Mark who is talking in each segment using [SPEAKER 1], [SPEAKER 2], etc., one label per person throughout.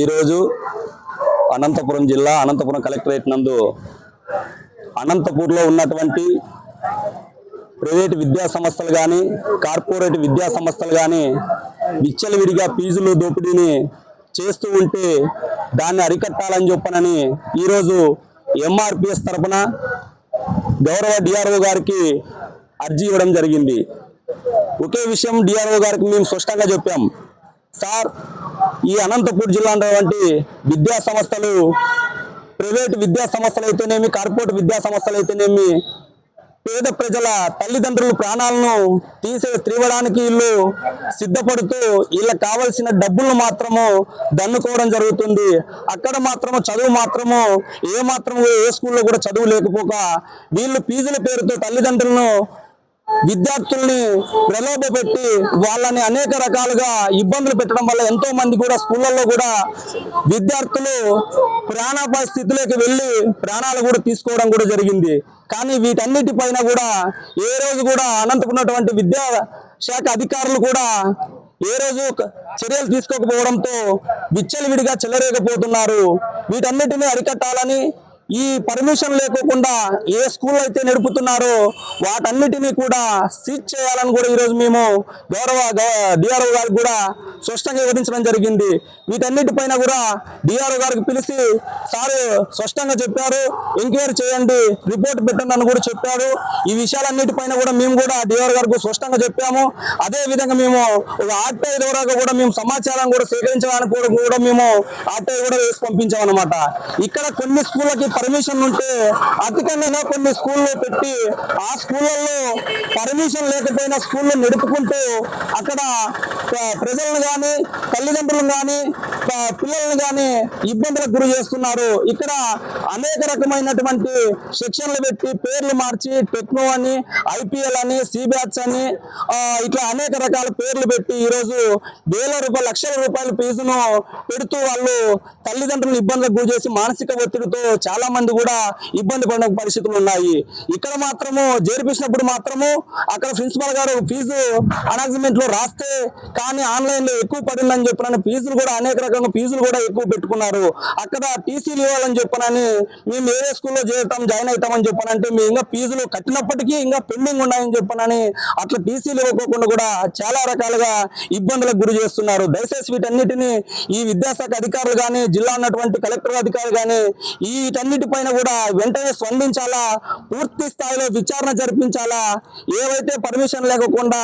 [SPEAKER 1] ఈరోజు అనంతపురం జిల్లా అనంతపురం కలెక్టరేట్ నందు అనంతపూర్లో ఉన్నటువంటి ప్రైవేట్ విద్యా సంస్థలు కానీ కార్పొరేట్ విద్యా సంస్థలు కానీ విచ్చలవిడిగా ఫీజులు దోపిడీని చేస్తూ ఉంటే దాన్ని అరికట్టాలని చెప్పనని ఈరోజు ఎంఆర్పిఎస్ తరఫున గౌరవ డిఆర్ఓ గారికి అర్జీ ఇవ్వడం జరిగింది. ఒకే విషయం డిఆర్ఓ గారికి మేము స్పష్టంగా చెప్పాం. సార్ ఈ అనంతపూర్ జిల్లా వంటి విద్యా సంస్థలు ప్రైవేట్ విద్యా సంస్థలు అయితేనేమి కార్పొరేట్ విద్యా సంస్థలు అయితేనేమి పేద ప్రజల తల్లిదండ్రుల ప్రాణాలను తీసే త్రివడానికి వీళ్ళు సిద్ధపడుతూ వీళ్ళకి కావలసిన డబ్బులు మాత్రము దన్నుకోవడం జరుగుతుంది. అక్కడ మాత్రము చదువు మాత్రము ఏ మాత్రము ఏ స్కూల్లో కూడా చదువు లేకపోక వీళ్ళు ఫీజుల పేరుతో తల్లిదండ్రులను విద్యార్థుల్ని ప్రలోభ పెట్టి వాళ్ళని అనేక రకాలుగా ఇబ్బందులు పెట్టడం వల్ల ఎంతో మంది కూడా స్కూళ్ళల్లో కూడా విద్యార్థులు ప్రాణాపాయ స్థితిలోకి వెళ్ళి ప్రాణాలు కూడా తీసుకోవడం కూడా జరిగింది. కానీ వీటన్నిటిపైన కూడా ఏ రోజు కూడా అనంతకున్నటువంటి విద్యా శాఖ అధికారులు కూడా ఏ రోజు చర్యలు తీసుకోకపోవడంతో విచ్చలవిడిగా చెలరేకపోతున్నారు వీటన్నిటిని అరికట్టాలని ఈ పర్మిషన్ లేకోకుండా ఏ స్కూల్ అయితే నడుపుతున్నారో వాటన్నిటినీ కూడా సీజ్ చేయాలని కూడా ఈరోజు మేము గౌరవ డిఆర్ఓ గారికి కూడా స్పష్టంగా వివరించడం జరిగింది. వీటన్నిటిపైన కూడా డిఆర్ఓ గారికి పిలిచి సారు స్పష్టంగా చెప్పారు. ఎంక్వైరీ చేయండి రిపోర్ట్ పెట్టండి అని కూడా చెప్పారు. ఈ విషయాలన్నిటిపైన కూడా మేము కూడా డిఆర్ గారికి స్పష్టంగా చెప్పాము. అదే విధంగా మేము ఒక ఆర్టీఐ ద్వారా కూడా మేము సమాచారం కూడా సేకరించడానికి కూడా మేము ఆర్టీఐ కూడా వేసి పంపించాం ఇక్కడ కొన్ని స్కూళ్ళకి పర్మిషన్ ఉంటే అతికన్నా కొన్ని స్కూల్లో పెట్టి ఆ స్కూళ్ళల్లో పర్మిషన్ లేకపోయినా స్కూళ్ళు నడుపుకుంటూ అక్కడ ప్రజలను కానీ తల్లిదండ్రులను కానీ పిల్లలను కానీ ఇబ్బందులకు గురి చేస్తున్నారు. ఇక్కడ అనేక రకమైనటువంటి సెక్షన్లు పెట్టి పేర్లు మార్చి టెక్నో అని ఐపీఎల్ అని సిబ్యాచ్ అని ఇట్లా అనేక రకాల పేర్లు పెట్టి ఈరోజు వేల రూపాయలు లక్షల రూపాయల ఫీజును పెడుతూ వాళ్ళు తల్లిదండ్రులను ఇబ్బందులకు గురి చేసి మానసిక ఒత్తిడితో చాలా మంది కూడా ఇబ్బంది పడిన పరిస్థితులు ఉన్నాయి. ఇక్కడ మాత్రము చేర్పించినప్పుడు మాత్రము అక్కడ ప్రిన్సిపల్ గారు ఫీజు అనౌన్స్మెంట్లో రాస్తే కానీ ఆన్లైన్లో ఎక్కువ పడిందని చెప్పిన ఫీజులు కూడా అనేక రకంగా ఫీజులు కూడా ఎక్కువ పెట్టుకున్నారు. అక్కడ టీసీలు ఇవ్వాలని చెప్పనని మేము వేరే స్కూల్లో చేరుతాం జాయిన్ అవుతామని చెప్పనంటే మేము ఇంకా ఫీజులు కట్టినప్పటికీ ఇంకా పెండింగ్ ఉన్నాయని చెప్పనని అట్లా టీసీలు ఇవ్వకోకుండా కూడా చాలా రకాలుగా ఇబ్బందులకు గురి చేస్తున్నారు. దయచేసి వీటన్నిటిని ఈ విద్యాశాఖ అధికారులు కానీ జిల్లా ఉన్నటువంటి కలెక్టర్ అధికారులు కానీ వీటన్నిటిపైన కూడా వెంటనే స్పందించాలా? పూర్తి స్థాయిలో విచారణ జరిపించాలా? ఏవైతే పర్మిషన్ లేకుండా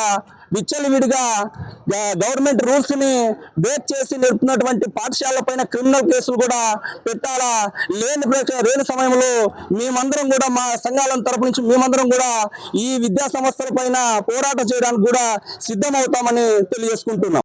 [SPEAKER 1] విచ్చలవిడిగా గ- గవర్నమెంట్ రూల్స్ని బ్రేక్ చేసి నడుపుతున్నటువంటి పాఠశాల పైన క్రిమినల్ కేసులు కూడా పెట్టాలా? లేని లేని సమయంలో మేమందరం కూడా మా సంఘాల తరపు నుంచి మేమందరం కూడా ఈ విద్యా సంస్థల పైన పోరాటం చేయడానికి కూడా సిద్ధమవుతామని తెలియజేసుకుంటున్నాం.